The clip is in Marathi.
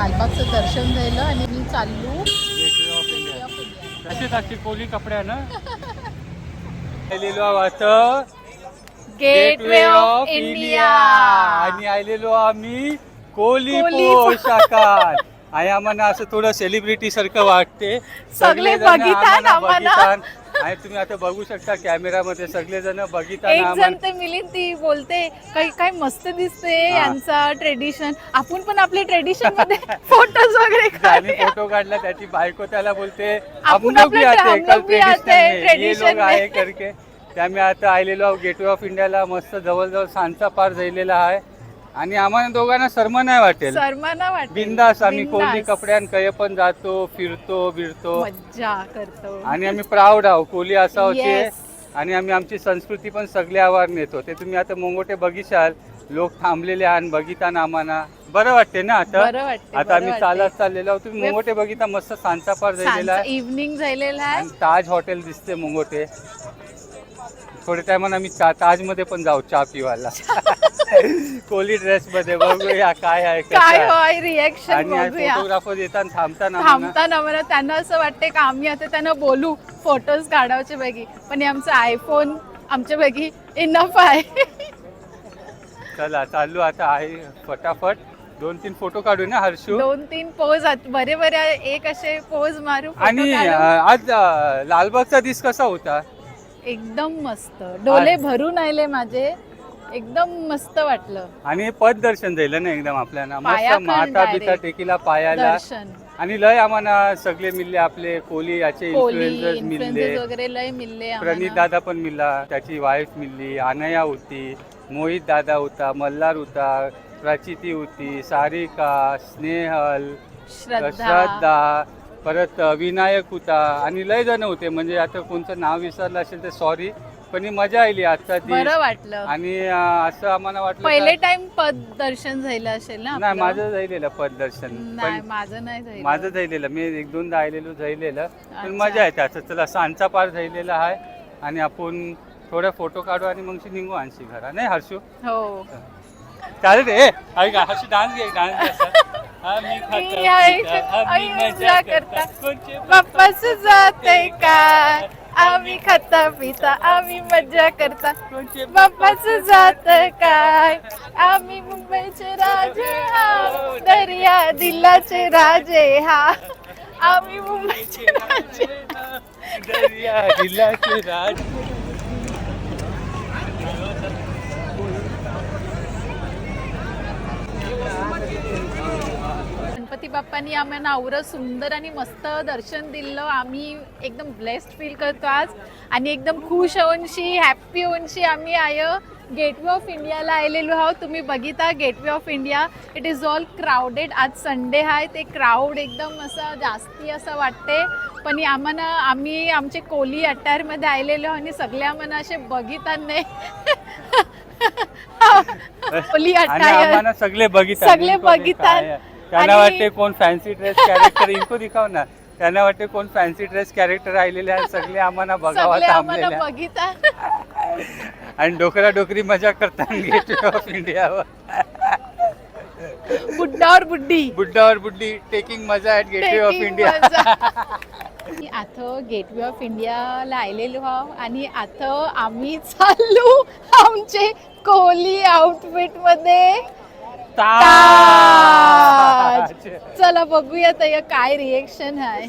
लालबागचं दर्शन झालं आणि मी चाललो. कशी टाकते कोली कपड्या ना? आलेलो आहोत गेटवे ऑफ इंडिया आणि आलेलो आम्ही कोली कोली पोशाखात आणि आम्हाला असं थोडं सेलिब्रिटी सारखं वाटते. सगळे बघितान आम्हाला. आणि तुम्ही आता बघू शकता कॅमेरामध्ये सगळेजण बघितान एक जण ते मिलिंद ती बोलते काही काय मस्त दिसते. यांचा ट्रेडिशन आपण पण आपले ट्रेडिशनमध्ये फोटोज वगैरे ज्याने काढूया. फोटो काढला त्याची बायको त्याला बोलते आपण हम लोग भी आपलं- आते हम कल लोग भी आते ट्रेडिशन में ये tradition लोग आहे. करके त्यामुळे आता आलेलो गेटवे ऑफ इंडियाला मस्त जवळजवळ सांचा पार झालेला आहे आणि आम्हाला दोघांना शर्म नाही वाटेल. सर्वांना वाटते बिंदास आम्ही बिनधास्त. कपड्यान कय पण जातो फिरतो बिरतो. मज्जा करतो. आणि आम्ही प्राऊड आहो. कोली असा होते Yes. आणि आम्ही आमची संस्कृती पण सगळे आवार नेतो. ते तुम्ही आता मोंगोटे बघिशाल. लोक थांबलेले आणि बघितान आम्हाला. बरं वाटते ना आता? बरं वाटते आता आम्ही चालत चाललेलो आहोत. तुम्ही मोंगोटे बघिता मस्त सांचा पार झालेला आहे. इव्हनिंग झालेला आहे. आणि ताज हॉटेल दिसते मुंगोटे. थोड्या टायमानं आम्ही चा ताजमध्ये पण जाऊ चहा पिवायला. कोली ड्रेस मध्ये बघूया काय आहे कसं काय आहे. होय रिएक्शन आणि बघूया. फोटोग्राफर येतात थांबताना. थांबताना मला त्यांना असं वाटते का आम्ही आता त्यांना बोलू फोटोज काढायचे पैकी पण हे आमचा आयफोन आमच्या पैकी इनफ आहे. चला चाललो आता आहे फटाफट. दोन तीन फोटो काढू ना हर्षू? दोन तीन पोज बरे बरे एक असे पोज मारू photo आणि काढू. आज अं, लालबागचा दिस कसा होता? एकदम मस्त. डोले भरून आले माझे. एकदम मस्त वाटलं. आणि पद दर्शन झालं ना एकदम आपल्याला. मस्त पायाखंड माता direct. टेकीला पायाला. दर्शन. आणि लय आम्हाला सगळे मिळले आपले कोली याचे कोहली इन्फ्लुएन्सर्स मिळले. इन्फ्लुएन्सेस वगैरे लय मिळले प्रणित. दादा पण मिळला त्याची वाईफ मिळली अनया होती मोहित दादा होता मल्हार होता प्राचिती होती सारिका स्नेहल श्रद्धा. श्रद्धा परत विनायक होता. आणि लय जण होते म्हणजे आता कोणतं नाव विसरलं असेल तर सॉरी पण ही मजा आली आजचा ती बरं वाटलं. आणि अं, असं आम्हाला वाटलं पहिले का- टाइम पद दर्शन झालं असेल ना नाही आपलं? माझं जाईलेलं पद दर्शन. नाही पण माझं नाही झालं माझं जाईलेलं मी एक दोनदा आलेलो जाईलेलं पण अच्छा. मजा आहे त्याचं चला सांचा पार झालेला आहे. आणि आपण थोडा फोटो काढू आणि मग निघू आणशी घरा नाही हर्षू? हो. चालेल रे. ए, ऐका हर्षू डान्स घे डान्स मी आहे आई मजा करता. जाते काय? आम्ही खाता पिता आम्ही मजा करता. कोणचे बाप्पाच जात काय? आम्ही मुंबईचे राजे हा दर्या दिल्लाचे राजे हा आम्ही मुंबईचे राजे दर्या दिलाचे राज गणपती बाप्पांनी आम्हाला आवरं सुंदर आणि मस्त दर्शन दिलं. आम्ही एकदम ब्लेस्ड फील करतो आज. आणि एकदम खुश होऊनशी हॅप्पी होऊनशी आम्ही आय. गेटवे ऑफ इंडियाला आलेलो आहोत. तुम्ही बघिता gateway of India it is all crowded आज संडे आहे ते क्राऊड एकदम असं जास्ती असं वाटते. पण आम्हाला आम्ही आमचे कोली अट्टारमध्ये आलेलो आणि सगळे आम्हाला असे बघिता नाही कोली सगळे बघितात सगळे बघितात. त्यांना वाटते कोण फॅन्सी ड्रेस कॅरेक्टर इनको दिखाव ना. त्यांना वाटते कोण फॅन्सी ड्रेस कॅरेक्टर राहिलेले आहेत सगळे आम्हाला बघावा सगळे आम्हाला थांबलेले आहेत. बघिता आणि डोकरा डोकरी मजा करतात गेटवे ऑफ इंडियावर. बुड्डावर बुड्डी बुड्डावर बुड्डी टेकिंग मजा ॲट गेटवे ऑफ इंडिया आता गेटवे ऑफ इंडियाला आलेलो आहो आणि आता आम्ही चाललो आमचे कोहली आउटफिटमध्ये. चला बघूया काय रिएक्शन आहे.